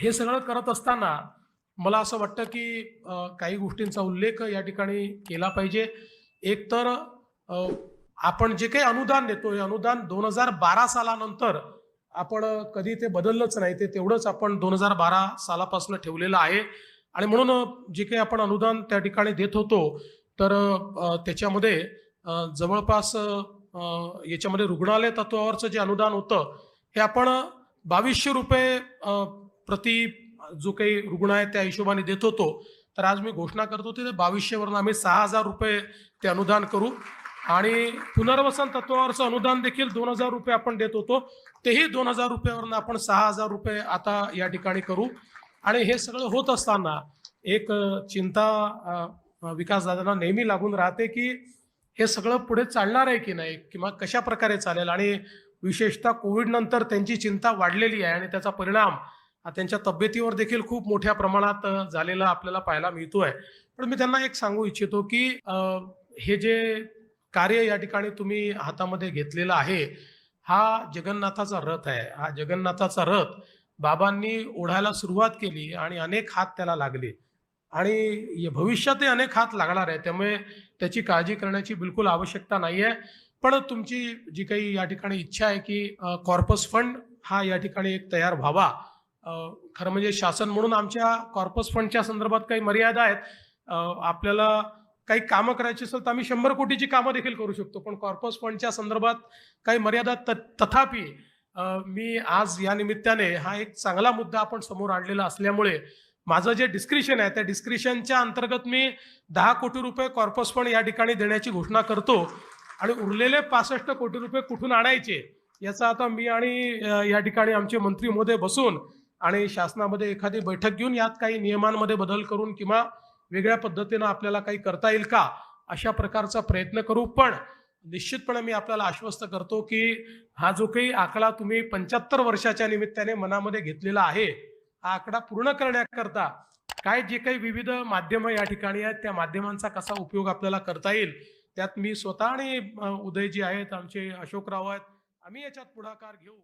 हे सगळं करत असताना मला असं वाटतं की काही गोष्टींचा उल्लेख या ठिकाणी केला पाहिजे. एक तर आपण जे काही अनुदान देतो हे अनुदान दोन हजार बारा सालानंतर आपण कधी ते बदललंच नाही ते तेवढंच आपण दोन हजार बारा सालापासून ठेवलेलं आहे. आणि म्हणून जे काही आपण अनुदान त्या ठिकाणी देत होतो तर त्याच्यामध्ये जवळपास याच्यामध्ये रुग्णालय तत्वावरचं जे अनुदान होतं हे आपण बावीसशे रुपये प्रति जो काही रुग्ण आहे त्या हिशोबाने देत होतो. तर आज मी घोषणा करतो ते बावीसशेवरून आम्ही सहा हजार रुपये ते अनुदान करू. आणि पुनर्वसन तत्वावरचं अनुदान देखील दोन हजार रुपये आपण देत होतो. तेही दोन हजार रुपयावरून आपण सहा हजार रुपये आता या ठिकाणी करू. आणि हे सगळं होत असताना एक चिंता विकास दादांना नेहमी लागून राहते की हे सगळं पुढे चालणार आहे की नाही किंवा कशा प्रकारे चालेल? आणि विशेषतः कोविड नंतर त्यांची चिंता वाढलेली आहे आणि त्याचा परिणाम त्यांच्या तब्येतीवर देखील खूप मोठ्या प्रमाणात झालेलं झालेला आपल्याला पाहायला मिळतोय. पण मी त्यांना एक सांगू इच्छितो की हे जे कार्य या ठिकाणी तुम्ही हातामध्ये घेतलेलं आहे हा जगन्नाथाचा रथ आहे. हा जगन्नाथाचा रथ बाबांनी ओढायला सुरुवात केली आणि अनेक हात त्याला लागले. आणि य- भविष्यातही अनेक हात लागणार आहे त्यामुळे त्याची काळजी करण्याची बिलकुल आवश्यकता नाही आहे पण तुमची जी काही या ठिकाणी इच्छा आहे की कॉर्पस फंड हा या ठिकाणी एक तयार व्हावा खरं म्हणजे शासन म्हणून आमच्या कॉर्पस फंडच्या संदर्भात काही मर्यादा आहेत. आपल्याला काही कामं करायची असेल तर आम्ही शंभर कोटीची कामं देखील करू शकतो. पण कॉर्पस फंडच्या संदर्भात काही मर्यादा त- तथापि मी आज या निमित्ताने हा एक चांगला मुद्दा आपण समोर आणलेला असल्यामुळे माझं जे डिस्क्रिशन आहे त्या डिस्क्रिशनच्या अंतर्गत मी दहा कोटी रुपये कॉर्पस फंड या ठिकाणी देण्याची घोषणा करतो आणि उरलेले पासष्ट कोटी रुपये कुठून आणायचे याचा आता मी आणि या ठिकाणी आमचे मंत्री महोदय बसून आणि शासनामध्ये एखादी बैठक घेऊन यात काही नियमांमध्ये बदल करून किंवा वेगळ्या पद्धतीनं आपल्याला काही करता येईल का? अशा प्रकारचा प्रयत्न करू. पण निश्चितपणे मी आपल्याला आश्वस्त करतो की हा जो काही आकडा तुम्ही पंच्याहत्तर वर्षाच्या निमित्ताने मनामध्ये घेतलेला आहे हा आकडा पूर्ण करण्याकरता काय जे काही विविध माध्यमं या ठिकाणी आहेत त्या माध्यमांचा कसा उपयोग आपल्याला करता येईल त्यात मी स्वतः आणि उदयजी आहेत आमचे अशोकराव आहेत आम्ही याच्यात पुढाकार घेऊ.